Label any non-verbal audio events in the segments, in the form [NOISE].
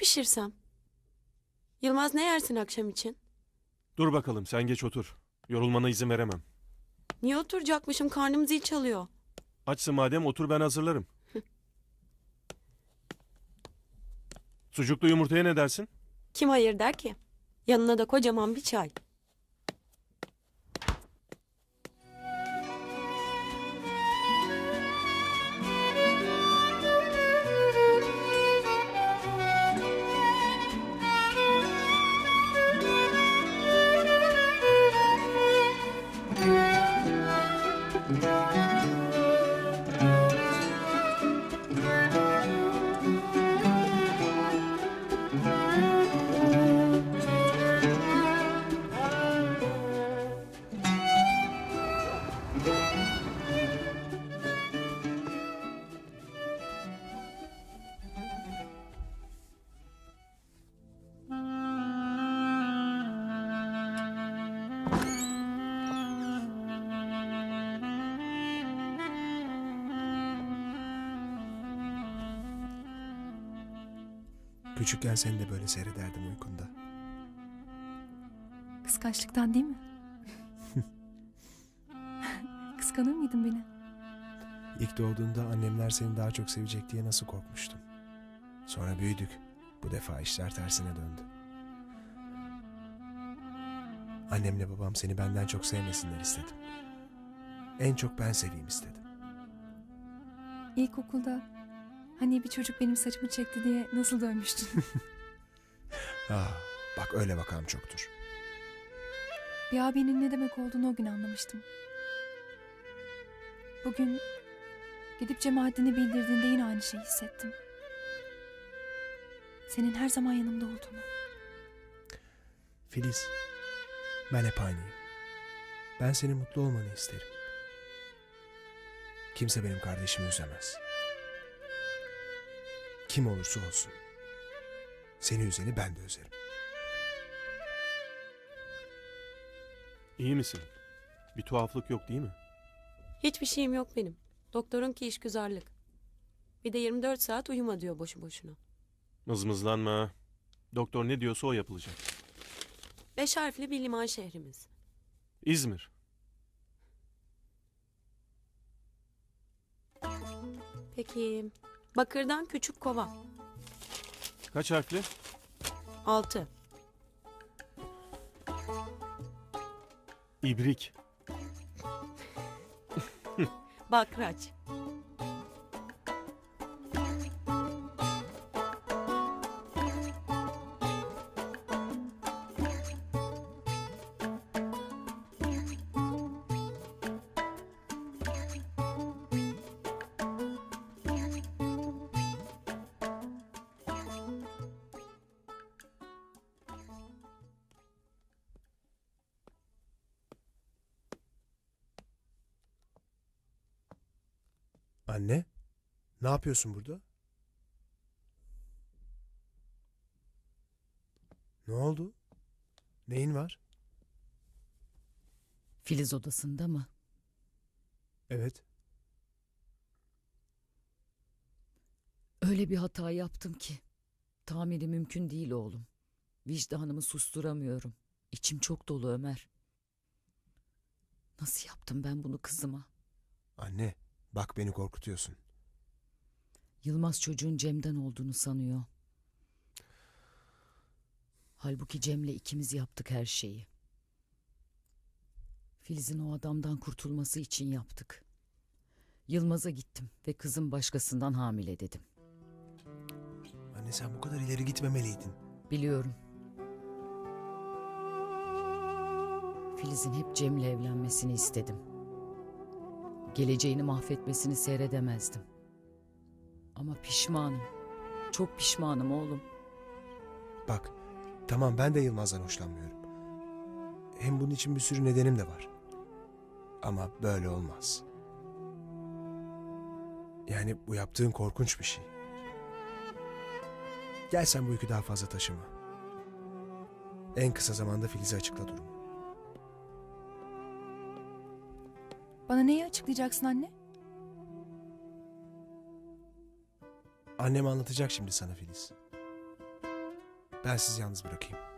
pişirsem? Yılmaz ne yersin akşam için? Dur bakalım sen geç otur. Yorulmana izin veremem. Niye oturacakmışım karnım zil çalıyor. Açsın madem otur ben hazırlarım. [LAUGHS] Sucuklu yumurtaya ne dersin? Kim hayır der ki? Yanına da kocaman bir çay. Küçükken seni de böyle seyrederdim uykunda. Kıskançlıktan değil mi? Kıskanır mıydın beni? İlk doğduğunda annemler seni daha çok sevecek diye nasıl korkmuştum. Sonra büyüdük. Bu defa işler tersine döndü. Annemle babam seni benden çok sevmesinler istedim. En çok ben seveyim istedim. İlkokulda hani bir çocuk benim saçımı çekti diye nasıl dönmüştün? [LAUGHS] [LAUGHS] Ah, bak öyle bakan çoktur. bir abinin ne demek olduğunu o gün anlamıştım. Bugün gidip Cemalettin'i bildirdiğinde yine aynı şeyi hissettim. Senin her zaman yanımda olduğunu. Filiz, ben hep aynıyım. Ben senin mutlu olmanı isterim. Kimse benim kardeşimi üzemez. Kim olursa olsun. Seni üzeni ben de üzerim. İyi misin? Bir tuhaflık yok değil mi? Hiçbir şeyim yok benim. Doktorun ki işgüzarlık. Bir de 24 saat uyuma diyor boşu boşuna. Mızmızlanma. Doktor ne diyorsa o yapılacak. Beş harfli bir liman şehrimiz. İzmir. Peki Bakır'dan Küçük Kova. Kaç harfli? Altı. İbrik. Bakraç. Anne, ne yapıyorsun burada? Ne oldu? Neyin var? Filiz odasında mı? Evet. Öyle bir hata yaptım ki. Tamiri mümkün değil oğlum. Vicdanımı susturamıyorum. İçim çok dolu Ömer. Nasıl yaptım ben bunu kızıma? Anne, bak beni korkutuyorsun. Yılmaz çocuğun Cem'den olduğunu sanıyor. Halbuki Cem'le ikimiz yaptık her şeyi. Filiz'in o adamdan kurtulması için yaptık. Yılmaz'a gittim ve kızım başkasından hamile dedim. Anne sen bu kadar ileri gitmemeliydin. Biliyorum. Filiz'in hep Cem'le evlenmesini istedim. Geleceğini mahvetmesini seyredemezdim. Ama pişmanım. Çok pişmanım oğlum. Bak, tamam ben de Yılmaz'dan hoşlanmıyorum. Hem bunun için bir sürü nedenim de var. Ama böyle olmaz. Yani bu yaptığın korkunç bir şey. Gel sen bu yükü daha fazla taşıma. En kısa zamanda Filiz'e açıkla durumu. Bana neyi açıklayacaksın anne? Annem anlatacak şimdi sana Filiz. Ben sizi yalnız bırakayım.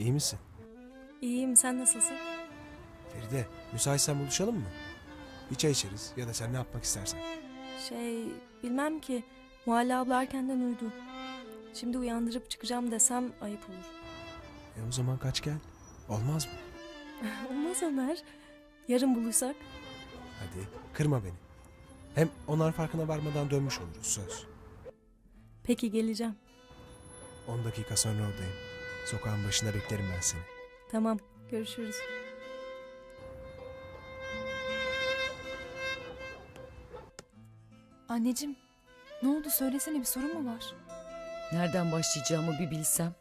İyi misin? İyiyim sen nasılsın? Feride, müsaitsen buluşalım mı? Bir çay içeriz ya da sen ne yapmak istersen. Şey bilmem ki Muhalle abla erkenden uyudu. Şimdi uyandırıp çıkacağım desem ayıp olur. E o zaman kaç gel. Olmaz mı? [LAUGHS] Olmaz Ömer. Yarın buluşsak. Hadi kırma beni. Hem onlar farkına varmadan dönmüş oluruz söz. Peki geleceğim. 10 dakika sonra oradayım. Sokağın başında beklerim ben seni. Tamam görüşürüz. Anneciğim ne oldu söylesene bir sorun mu var? Nereden başlayacağımı bir bilsem.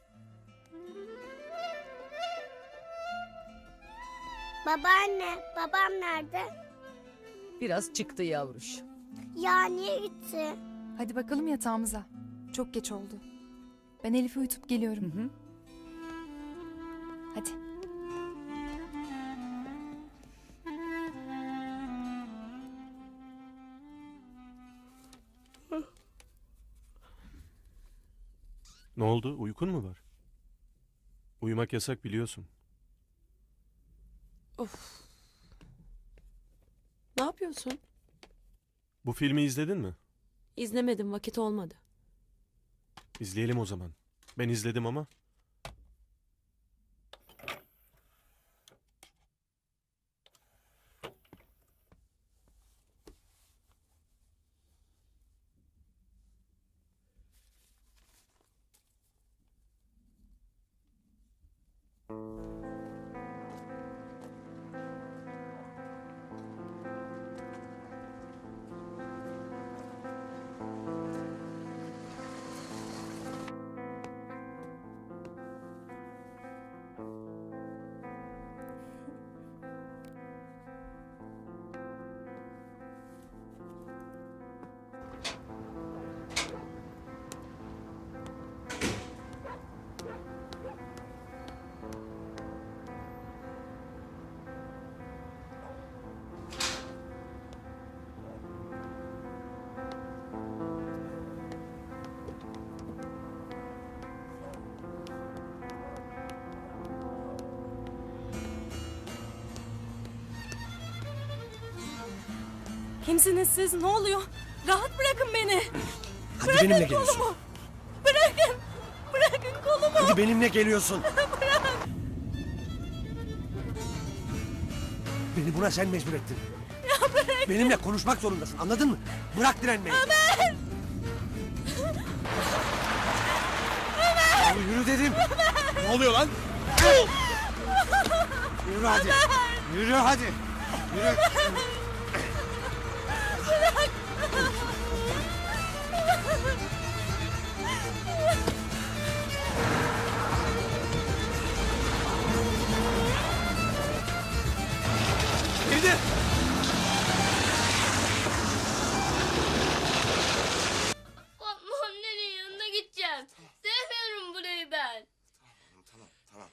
Babaanne, babam nerede? Biraz çıktı yavruş. Ya niye gitti? Hadi bakalım yatağımıza. Çok geç oldu. Ben Elif'i uyutup Hı geliyorum. hı. Hadi. Ne oldu? Uykun mu var? Uyumak yasak biliyorsun. Of. Ne yapıyorsun? Bu filmi izledin mi? İzlemedim vakit olmadı. İzleyelim o zaman. Ben izledim ama. Kimsiniz siz? Ne oluyor? Rahat bırakın beni. Hadi benimle geliyorsun. Bırakın. Bırakın kolumu. Hadi benimle geliyorsun. Beni buna sen mecbur ettin. Benimle konuşmak zorundasın anladın mı? Bırak direnmeyi. Ömer! Ömer! Yürü dedim. Ne oluyor lan? Yürü hadi. Yürü hadi. Yürü. Feride! Fatma annenin yanına gideceğim. Sevmiyorum burayı ben. Tamam tamam.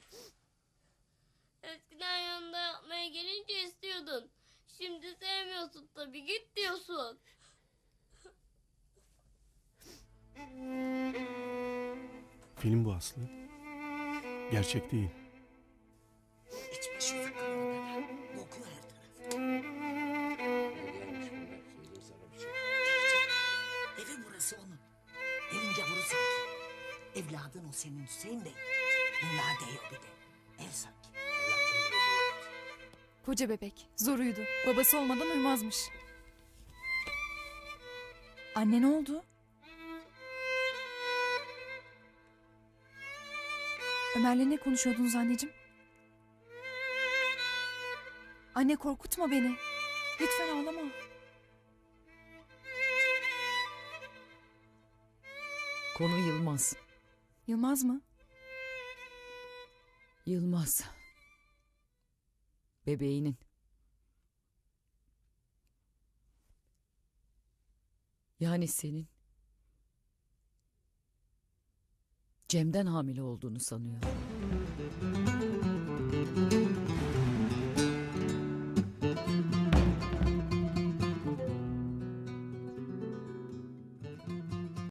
Eskiden yanında yapmaya gelince istiyordun. Şimdi sevmiyorsun tabii git diyorsun. Film bu Aslı. Gerçek değil. Senin Hüseyin Bey. Bunlar değiyor bir de. Ev sanki. Koca bebek. Zor uyudu. Babası olmadan uyumazmış. Anne ne oldu? Ömer'le ne konuşuyordunuz anneciğim? Anne korkutma beni. Lütfen ağlama. Konu Yılmaz. Yılmaz mı? Yılmaz. Bebeğinin. Yani senin. Cem'den hamile olduğunu sanıyor.